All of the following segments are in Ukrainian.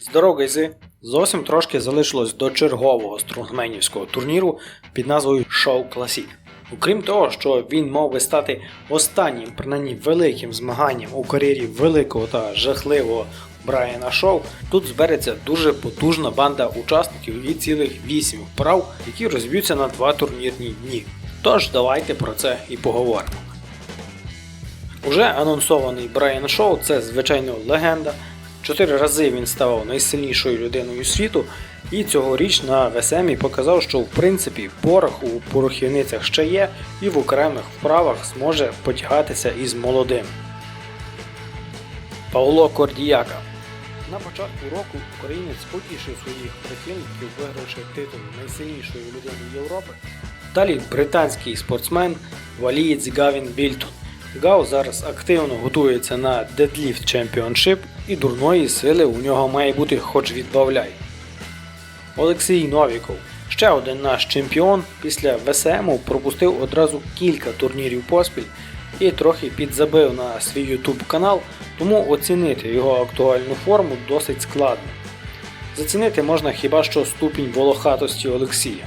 З дороги зовсім трошки залишилось до чергового стронгменівського турніру під назвою Show Classic. Окрім того, що він мав би стати останнім, принаймні великим змаганням у кар'єрі великого та жахливого Брайана Шоу, тут збереться дуже потужна банда учасників і цілих 8 вправ, які розб'ються на два турнірні дні. Тож давайте про це і поговоримо. Уже анонсований Брайан Шоу це звичайно легенда. Чотири рази він ставав найсильнішою людиною світу, і цьогоріч на ВСМі показав, що в принципі порох у порохівницях ще є, і в окремих вправах зможе потягатися із молодим. Павло Кордіяка на початку року українець потішив своїх прихильників, вигравши титул найсильнішої людини Європи. Далі британський спортсмен валієць Гавін Більтон. Гау зараз активно готується на Deadlift Championship і дурної сили у нього має бути хоч відбавляй. Олексій Новіков. Ще один наш чемпіон після ВСМу пропустив одразу кілька турнірів поспіль і трохи підзабив на свій YouTube канал, тому оцінити його актуальну форму досить складно. Зацінити можна хіба що ступінь волохатості Олексія.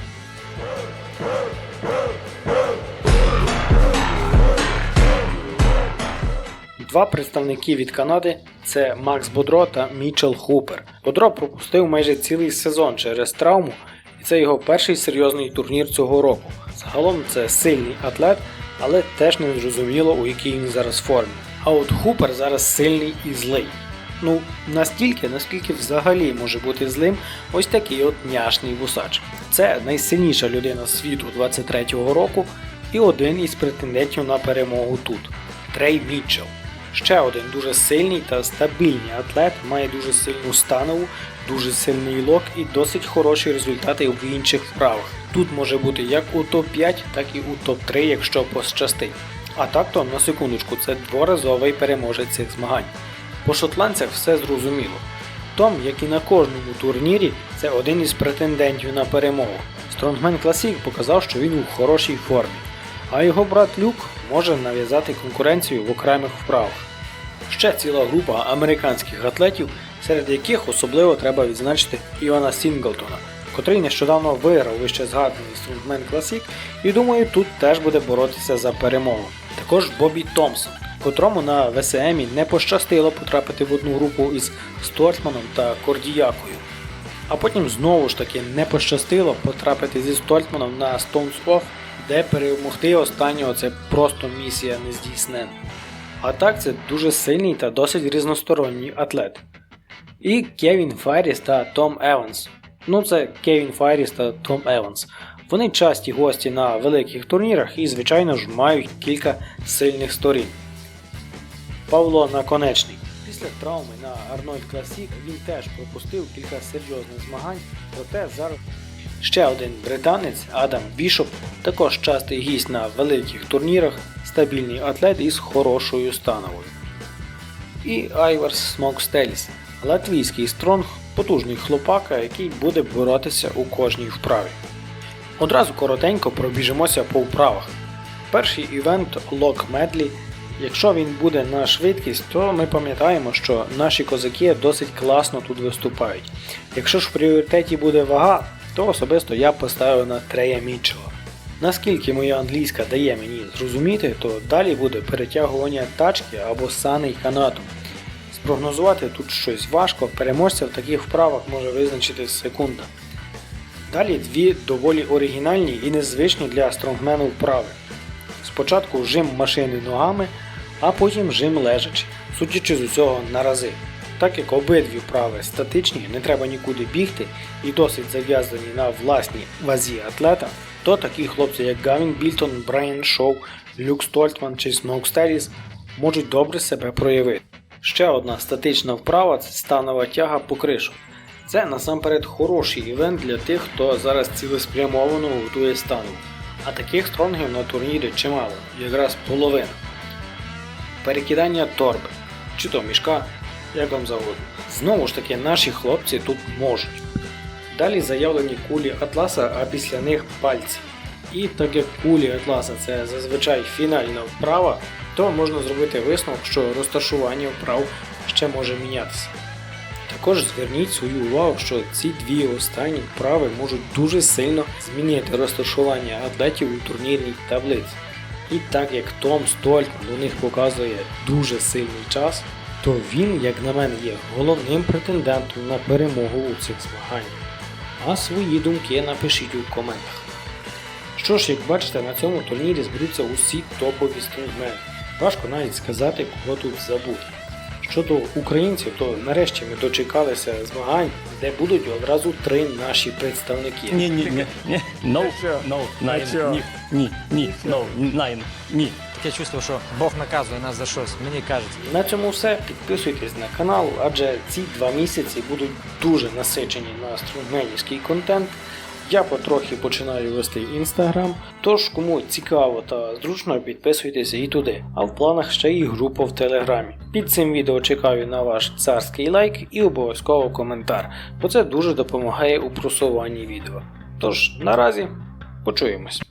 Два представники від Канади це Макс Бодро та Мічел Хупер. Бодро пропустив майже цілий сезон через травму, і це його перший серйозний турнір цього року. Загалом це сильний атлет, але теж не зрозуміло, у якій він зараз формі. А от Хупер зараз сильний і злий. Ну, настільки, наскільки взагалі може бути злим ось такий от няшний вусач. Це найсильніша людина світу 23-го року і один із претендентів на перемогу тут Трей Мітчелл. Ще один дуже сильний та стабільний атлет, має дуже сильну станову, дуже сильний лок і досить хороші результати в інших вправах. Тут може бути як у топ-5, так і у топ-3, якщо пощастить. А так то, на секундочку, це дворазовий переможець цих змагань. По шотландцях все зрозуміло. Том, як і на кожному турнірі, це один із претендентів на перемогу. Стронгмен Classic показав, що він у хорошій формі, а його брат Люк може нав'язати конкуренцію в окремих вправах. Ще ціла група американських атлетів, серед яких особливо треба відзначити Івана Сінглтона, котрий нещодавно виграв вище згаданий Strongman Classic і думаю, тут теж буде боротися за перемогу. Також Бобі Томпсон, котрому на ВСМі не пощастило потрапити в одну групу із Стольтманом та Кордіякою. А потім знову ж таки не пощастило потрапити зі Стольтманом на Stones Off, де перемогти останнього це просто місія нездійснена. А так це дуже сильний та досить різносторонній атлет. І Кевін Файріс та Том Еванс. Ну це Кевін Файріс та Том Еванс. Вони часті гості на великих турнірах і, звичайно ж, мають кілька сильних сторін. Павло Наконечний. Після травми на Арнольд Класік він теж пропустив кілька серйозних змагань, проте зараз ще один британець Адам Бішоп, також частий гість на великих турнірах, стабільний атлет із хорошою становою. І Айварс Смокстеліс, латвійський стронг, потужний хлопака, який буде боротися у кожній вправі. Одразу коротенько пробіжимося по вправах. Перший івент Лок Медлі. Якщо він буде на швидкість, то ми пам'ятаємо, що наші козаки досить класно тут виступають. Якщо ж в пріоритеті буде вага, то особисто я поставив на Трея Мітчела. Наскільки моя англійська дає мені зрозуміти, то далі буде перетягування тачки або саней канатом. Спрогнозувати тут щось важко, переможця в таких вправах може визначити секунда. Далі дві доволі оригінальні і незвичні для стронгмену вправи. Спочатку жим машини ногами, а потім жим лежачи, судячи з усього на рази. Так як обидві вправи статичні, не треба нікуди бігти і досить зав'язані на власній вазі атлета, то такі хлопці, як Гавін Більтон, Брайан Шоу, Люк Стольтман чи Смоук Стеліс можуть добре себе проявити. Ще одна статична вправа це станова тяга по кришу. Це насамперед хороший івент для тих, хто зараз цілеспрямовано готує станову. А таких стронгів на турнірі чимало, якраз половина. Перекидання торби, чи то мішка, як вам завгодно. Знову ж таки, наші хлопці тут можуть. Далі заявлені кулі Атласа, а після них пальці. І так як кулі Атласа це зазвичай фінальна вправа, то можна зробити висновок, що розташування вправ ще може мінятися. Також зверніть свою увагу, що ці дві останні вправи можуть дуже сильно змінити розташування атлетів у турнірній таблиці. І так як Том Стольтман у них показує дуже сильний час, то він, як на мене, є головним претендентом на перемогу у цих змаганнях. А свої думки напишіть у коментах. Що ж, як бачите, на цьому турнірі зберуться усі топові стронгмени. Важко навіть сказати, кого тут забути. Щодо українців, то нарешті ми дочекалися змагань, де будуть одразу три наші представники. Ні, ні, ні, ні. No, no, nine, ні, ні, ні, no, nine, ні. Таке чувство, що Бог наказує нас за щось, мені кажеться. На цьому все. Підписуйтесь на канал, адже ці два місяці будуть дуже насичені на струнгменівський контент. Я потрохи починаю вести інстаграм, тож кому цікаво та зручно, підписуйтеся і туди. А в планах ще і група в телеграмі. Під цим відео чекаю на ваш царський лайк і обов'язково коментар, бо це дуже допомагає у просуванні відео. Тож наразі почуємось.